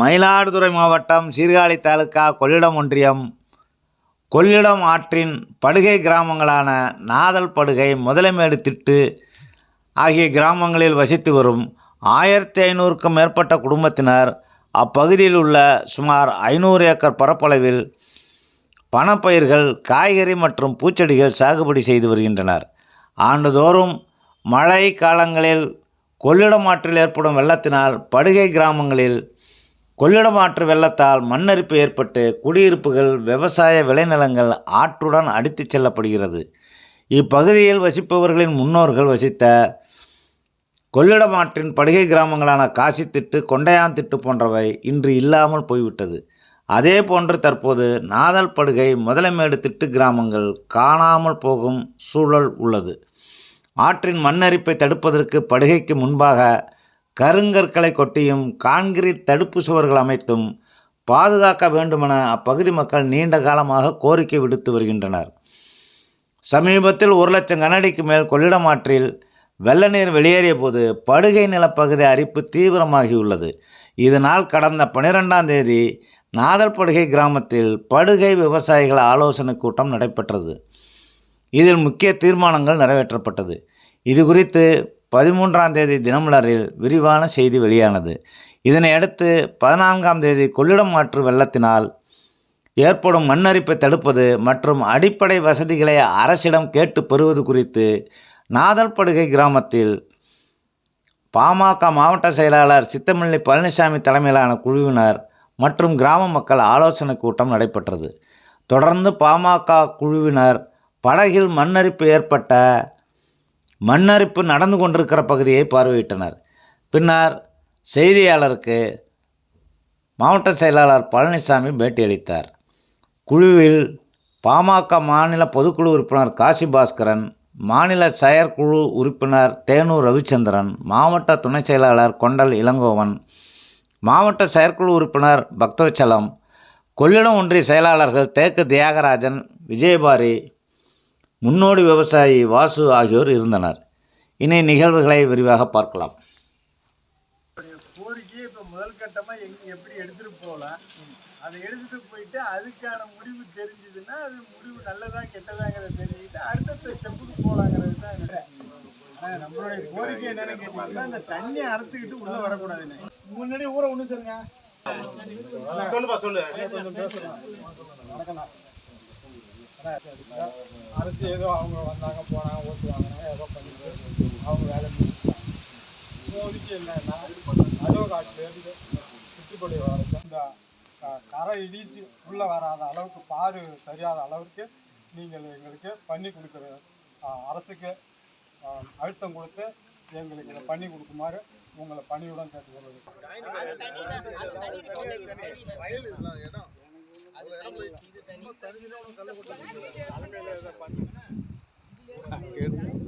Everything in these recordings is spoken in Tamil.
மயிலாடுதுறை மாவட்டம் சீர்காழி தாலுகா கொள்ளிடம் ஒன்றியம். கொள்ளிடம் ஆற்றின் படுகை கிராமங்களான நாதல் படுகை முதலைமேடு திட்டு ஆகிய கிராமங்களில் வசித்து வரும் ஆயிரத்தி ஐநூறுக்கும் மேற்பட்ட குடும்பத்தினர் அப்பகுதியில் உள்ள சுமார் ஐநூறு ஏக்கர் பரப்பளவில் பணப்பயிர்கள் காய்கறி மற்றும் பூச்செடிகள் சாகுபடி செய்து வருகின்றனர். ஆண்டுதோறும் மழை காலங்களில் கொள்ளிடம் ஆற்றில் ஏற்படும் வெள்ளத்தினால் படுகை கிராமங்களில் கொள்ளிடமாற்று வெள்ளத்தால் மண்ணரிப்பு ஏற்பட்டு குடியிருப்புகள் விவசாய விளைநிலங்கள் ஆற்றுடன் அடித்துச் செல்லப்படுகிறது. இப்பகுதியில் வசிப்பவர்களின் முன்னோர்கள் வசித்த கொள்ளிடமாற்றின் படுகை கிராமங்களான காசித்திட்டு கொண்டையாந்திட்டு போன்றவை இன்று இல்லாமல் போய்விட்டது. அதே போன்று தற்போது நாதல் படுகை முதலைமேடு திட்டு கிராமங்கள் காணாமல் போகும் சூழல் உள்ளது. ஆற்றின் மண்ணரிப்பை தடுப்பதற்கு படுகைக்கு முன்பாக கருங்கற்களை கொட்டியும் கான்கிரீட் தடுப்பு சுவர்கள் அமைத்தும் பாதுகாக்க வேண்டுமென அப்பகுதி மக்கள் நீண்ட காலமாக கோரிக்கை விடுத்து வருகின்றனர். சமீபத்தில் ஒரு லட்சம் கனடிக்கு மேல் கொள்ளிடம் ஆற்றில் வெள்ள நீர் வெளியேறிய போது படுகை நிலப்பகுதி அரிப்பு தீவிரமாகியுள்ளது. இதனால் கடந்த பனிரெண்டாம் தேதி நாதல்படுகை கிராமத்தில் படுகை விவசாயிகள் ஆலோசனை கூட்டம் நடைபெற்றது. இதில் முக்கிய தீர்மானங்கள் நிறைவேற்றப்பட்டது. இது குறித்து பதிமூன்றாம் தேதி தினமலரில் விரிவான செய்தி வெளியானது. இதனையடுத்து பதினான்காம் தேதி கொள்ளிடம் ஆற்று வெள்ளத்தினால் ஏற்படும் மண்ணரிப்பை தடுப்பது மற்றும் அடிப்படை வசதிகளை அரசிடம் கேட்டு பெறுவது குறித்து நாதல்படுகை கிராமத்தில் பாமக மாவட்ட செயலாளர் சித்தமல்லி பழனிசாமி தலைமையிலான குழுவினர் மற்றும் கிராம மக்கள் ஆலோசனை கூட்டம் நடைபெற்றது. தொடர்ந்து பாமக குழுவினர் படகில் மண்ணரிப்பு ஏற்பட்ட மண்ணரிப்பு நடந்து கொண்டிருக்கிற பகுதியை பார்வையிட்டனர். பின்னர் செய்தியாளருக்கு மாவட்ட செயலாளர் பழனிசாமி பேட்டியளித்தார். குழுவில் பாமக மாநில பொதுக்குழு உறுப்பினர் காசி பாஸ்கரன் மாநில செயற்குழு உறுப்பினர் தேனூர் ரவிச்சந்திரன் மாவட்ட துணை செயலாளர் கொண்டல் இளங்கோவன் மாவட்ட செயற்குழு உறுப்பினர் பக்தவச்சலம் கொள்ளிடம் ஒன்றிய செயலாளர்கள் தேக்கு தியாகராஜன் விஜயபாரி முன்னோடி விவசாயி வாசு ஆகியோர் இருந்தனர். இனி நிகழ்வுகளை விரிவாக பார்க்கலாம். கோரிக்கையை இப்போ முதல் கட்டமாக எங் எப்படி எடுத்துகிட்டு போகலாம்? அதை எடுத்துகிட்டு போயிட்டு அதுக்கான முடிவு தெரிஞ்சதுன்னா அது முடிவு நல்லதா கெட்டதாங்கிறத தெரிஞ்சுக்கிட்டு அடுத்தடுத்த ஸ்டெப்புக்கு போகலாங்கிறது தான் நம்மளுடைய கோரிக்கை என்னன்னு கேட்டீங்கன்னா இந்த தண்ணியை அறுத்துக்கிட்டு உள்ளே வரக்கூடாதுன்னு முன்னாடி ஊரை ஒன்று சொல்லுங்க. சொல்லுப்பா சொல்லு. வணக்கம்ண்ணா அரசு ஏதோ அவங்க வந்தாங்க போனாங்க ஓட்டுவாங்க ஏதோ பண்ணி அவங்க வேலை முடிச்சுட்டாங்க. இப்போதைக்கு என்னன்னா அதோ காட்டிலேருந்து சுற்றுப்படி வரைக்கும் இந்த கரை இடிச்சு உள்ளே வராத அளவுக்கு பாரு சரியாத அளவுக்கு நீங்கள் எங்களுக்கு பண்ணி கொடுக்குற அரசுக்கு அழுத்தம் கொடுத்து எங்களுக்கு இதை பண்ணி கொடுக்குமாறு உங்களை பணியுடன் கேட்டுக்கொள்வது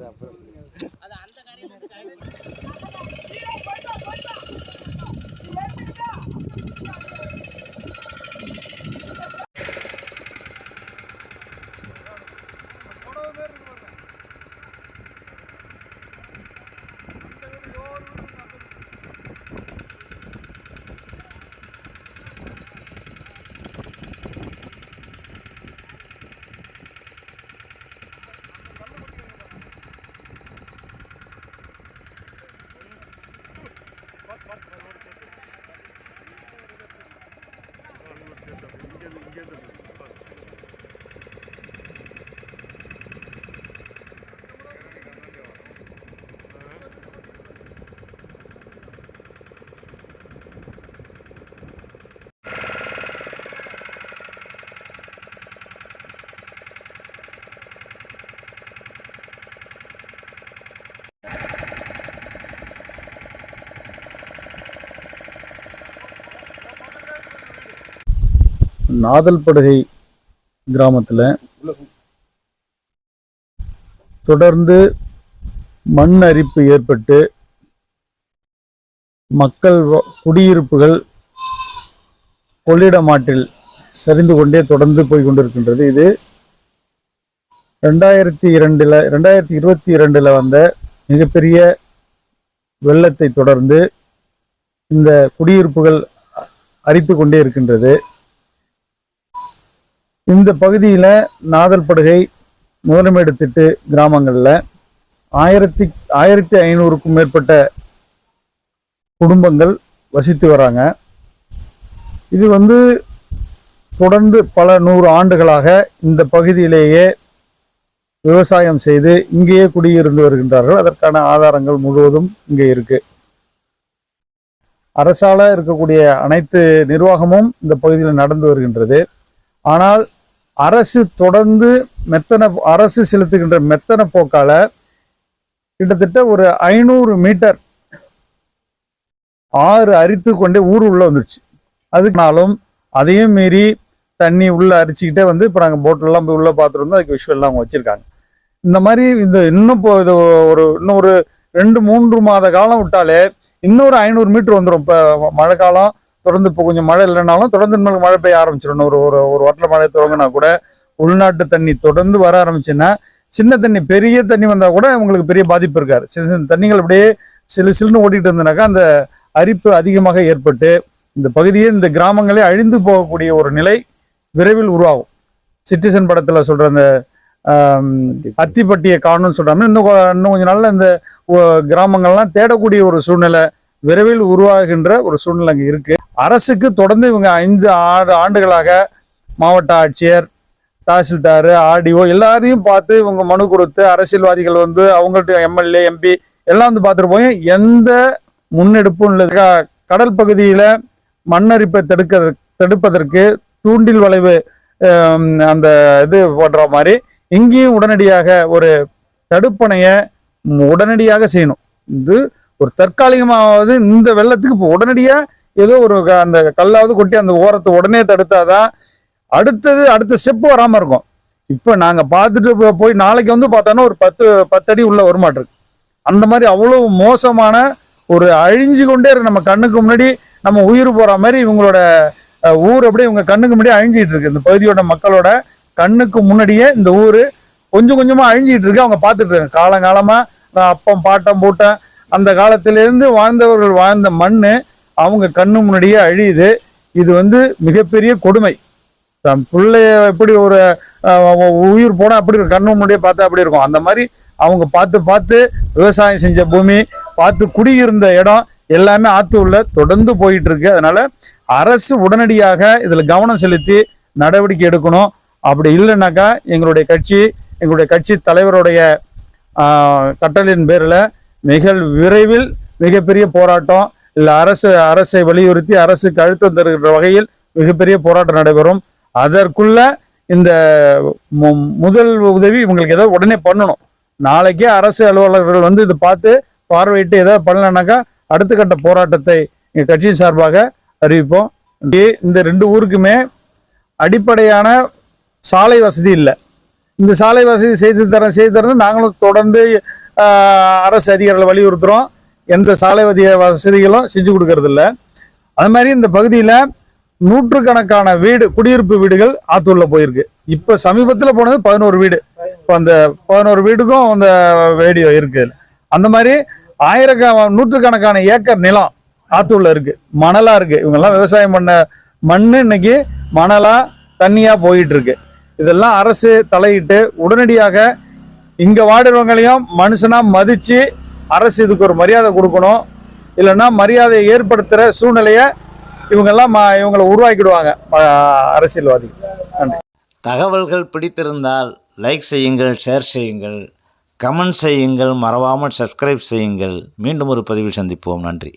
அப்புறம் அது அந்த காரியம் izquierda, izquierda. நாதல்படுகை கிராமத்தில் தொடர்ந்து மண் அரிப்பு ஏற்பட்டு மக்கள் குடியிருப்புகள் கொள்ளிடமாற்றில் சரிந்து கொண்டே தொடர்ந்து போய் கொண்டிருக்கின்றது. இது ரெண்டாயிரத்தி இரண்டில் ரெண்டாயிரத்தி இருபத்தி இரண்டில் வந்த மிகப்பெரிய வெள்ளத்தை தொடர்ந்து இந்த குடியிருப்புகள் அரித்து கொண்டே இருக்கின்றது. இந்த பகுதியில் நாதல்படுகை முதலமேடு திட்டு கிராமங்களில் ஆயிரத்தி ஆயிரத்தி ஐநூறுக்கும் மேற்பட்ட குடும்பங்கள் வசித்து வராங்க. இது வந்து தொடர்ந்து பல நூறு ஆண்டுகளாக இந்த பகுதியிலேயே விவசாயம் செய்து இங்கேயே குடியிருந்து வருகின்றார்கள். அதற்கான ஆதாரங்கள் முழுவதும் இங்கே இருக்கு. அரசால இருக்கக்கூடிய அனைத்து நிர்வாகமும் இந்த பகுதியில் நடந்து வருகின்றது. ஆனால் அரசு தொடர்ந்து மெத்தன அரசு செலுத்துகின்ற மெத்தன போக்கால கிட்டத்தட்ட ஒரு ஐநூறு மீட்டர் ஆறு அரித்து கொண்டே ஊர் உள்ள வந்துருச்சு. அதுக்குனாலும் அதையும் மீறி தண்ணி உள்ள அரிச்சுக்கிட்டே வந்து இப்போ நாங்கள் போட்டெல்லாம் போய் உள்ள பார்த்துருந்தோம் அதுக்கு விஷுவல்லாம் அவங்க வச்சுருக்காங்க. இந்த மாதிரி இந்த இன்னும் இப்போ இது ஒரு இன்னும் ஒரு ரெண்டு மூன்று மாத காலம் விட்டாலே இன்னொரு ஐநூறு மீட்டர் வந்துடும் இப்போ மழை காலம் தொடர்ந்து இப்போ கொஞ்சம் மழை இல்லைனாலும் தொடர்ந்து நம்மளுக்கு மழை பெய்ய ஆரம்பிச்சிடணும். ஒரு ஒரு ஒரு வட்டல மழை தொடங்கினா கூட உள்நாட்டு தண்ணி தொடர்ந்து வர ஆரம்பிச்சுன்னா சின்ன தண்ணி பெரிய தண்ணி வந்தால் கூட உங்களுக்கு பெரிய பாதிப்பு இருக்காது. சின்ன சின்ன தண்ணிகள் அப்படியே சிலு சிலுன்னு ஓட்டிகிட்டு இருந்தனாக்கா அந்த அரிப்பு அதிகமாக ஏற்பட்டு இந்த பகுதியே இந்த கிராமங்களே அழிந்து போகக்கூடிய ஒரு நிலை விரைவில் உருவாகும். சிட்டிசன் படத்தில் சொல்கிற அந்த அத்திப்பட்டியை காணும்னு சொல்கிறாங்க இன்னும் இன்னும் கொஞ்ச நாளில் இந்த கிராமங்கள்லாம் தேடக்கூடிய ஒரு சூழ்நிலை விரைவில் உருவாகின்ற ஒரு சூழ்நிலை அங்கே இருக்கு. அரசுக்கு தொடர்ந்து இவங்க ஐந்து ஆறு ஆண்டுகளாக மாவட்ட ஆட்சியர் தாசில்தார் ஆர்டிஓ எல்லாரையும் பார்த்து இவங்க மனு கொடுத்து அரசியல்வாதிகள் வந்து அவங்கள்ட்ட எம்எல்ஏ எம்பி எல்லாம் வந்து பார்த்துட்டு போய் எந்த முன்னெடுப்பும் இல்லை. கடல் பகுதியில் மண்ணரிப்பை தடுக்க தடுப்பதற்கு தூண்டில் வளைவு அந்த இது போடுற மாதிரி இங்கேயும் உடனடியாக ஒரு தடுப்பணையை உடனடியாக செய்யணும். இது ஒரு தற்காலிகமாவது இந்த வெள்ளத்துக்கு இப்போ உடனடியாக ஏதோ ஒரு க- அந்த கல்லாவது கொட்டி அந்த ஓரத்தை உடனே தடுத்தாதான் அடுத்தது அடுத்த ஸ்டெப்பு வராமல் இருக்கும். இப்போ நாங்கள் பார்த்துட்டு போய் நாளைக்கு வந்து பார்த்தோன்னா ஒரு பத்து பத்தடி உள்ளே வருமாட்டிருக்கு அந்த மாதிரி அவ்வளோ மோசமான ஒரு அழிஞ்சு கொண்டே இருக்கு. நம்ம கண்ணுக்கு முன்னாடி நம்ம உயிர் போகிற மாதிரி இவங்களோட ஊர் அப்படியே இவங்க கண்ணுக்கு முன்னாடி அழிஞ்சிட்டு இருக்கு. இந்த பகுதியோட மக்களோட கண்ணுக்கு முன்னாடியே இந்த ஊர் கொஞ்சம் கொஞ்சமாக அழிஞ்சிட்டு இருக்கு. அவங்க பார்த்துட்டு இருக்காங்க. காலங்காலமாக அப்பம் பாட்டம் பூட்டம் அந்த காலத்திலிருந்து வாழ்ந்தவர்கள் வாழ்ந்த மண்ணு அவங்க கண்ணு முன்னாடியே அழியுது. இது வந்து மிகப்பெரிய கொடுமை. தன் பிள்ளைய எப்படி ஒரு உயிர் போனால் அப்படி இருக்கும். கண்ணு முன்னாடியே பார்த்தா அப்படி இருக்கும். அந்த மாதிரி அவங்க பார்த்து பார்த்து விவசாயம் செஞ்ச பூமி பார்த்து குடியிருந்த இடம் எல்லாமே ஆத்து உள்ள தொடர்ந்து போயிட்டு இருக்கு அதனால அரசு உடனடியாக இதில் கவனம் செலுத்தி நடவடிக்கை எடுக்கணும். அப்படி இல்லைன்னாக்கா எங்களுடைய கட்சி எங்களுடைய கட்சி தலைவருடைய கட்டளையின் பேரில் மிக விரைவில் மிகப்பெரிய போராட்டம் இல்லை அரசு அரசை வலியுறுத்தி அரசுக்கு அழுத்தம் தருகின்ற வகையில் மிகப்பெரிய போராட்டம் நடைபெறும். அதற்குள்ள இந்த மு- முதல் உதவி இவங்களுக்கு ஏதாவது உடனே பண்ணணும். நாளைக்கே அரசு அலுவலர்கள் வந்து இதை பார்த்து பார்வையிட்டு ஏதாவது பண்ணலனாக்கா அடுத்த கட்ட போராட்டத்தை எங்கள் கட்சியின் சார்பாக அறிவிப்போம். இந்த ரெண்டு ஊருக்குமே அடிப்படையான சாலை வசதி இல்லை. இந்த சாலை வசதி செய்து தர செய்து தரது நாங்களும் தொடர்ந்து அரசு அதிகாரிகளை வலியுறுத்துகிறோம் எந்த சாலை வதிய வசதிகளும் செஞ்சு கொடுக்கறதில்ல. அது மாதிரி இந்த பகுதியில் நூற்றுக்கணக்கான வீடு குடியிருப்பு வீடுகள் ஆத்தூரில் போயிருக்கு. இப்போ சமீபத்தில் போனது பதினோரு வீடு. இப்போ அந்த பதினோரு வீடுக்கும் அந்த வேடியோ இருக்குது அந்த மாதிரி ஆயிரக்க நூற்றுக்கணக்கான ஏக்கர் நிலம் ஆத்தூரில் இருக்குது மணலாக இருக்குது இவங்கெல்லாம் விவசாயம் பண்ண மண்ணு இன்னைக்கு மணலாக தண்ணியாக போயிட்டு இருக்கு. இதெல்லாம் அரசு தலையிட்டு உடனடியாக இங்க வாடுறவங்களையும் மனுஷனா மதிச்சு அரசு இதுக்கு ஒரு மரியாதை கொடுக்கணும். இல்லைன்னா மரியாதையை ஏற்படுத்துகிற சூழ்நிலையை இவங்கெல்லாம் இவங்களை உருவாக்கிடுவாங்க அரசியல்வாதி. நன்றி. தகவல்கள் பிடித்திருந்தால் லைக் செய்யுங்கள் ஷேர் செய்யுங்கள் கமெண்ட் செய்யுங்கள் மறவாமல் சப்ஸ்கிரைப் செய்யுங்கள். மீண்டும் ஒரு பதிவில் சந்திப்போம். நன்றி.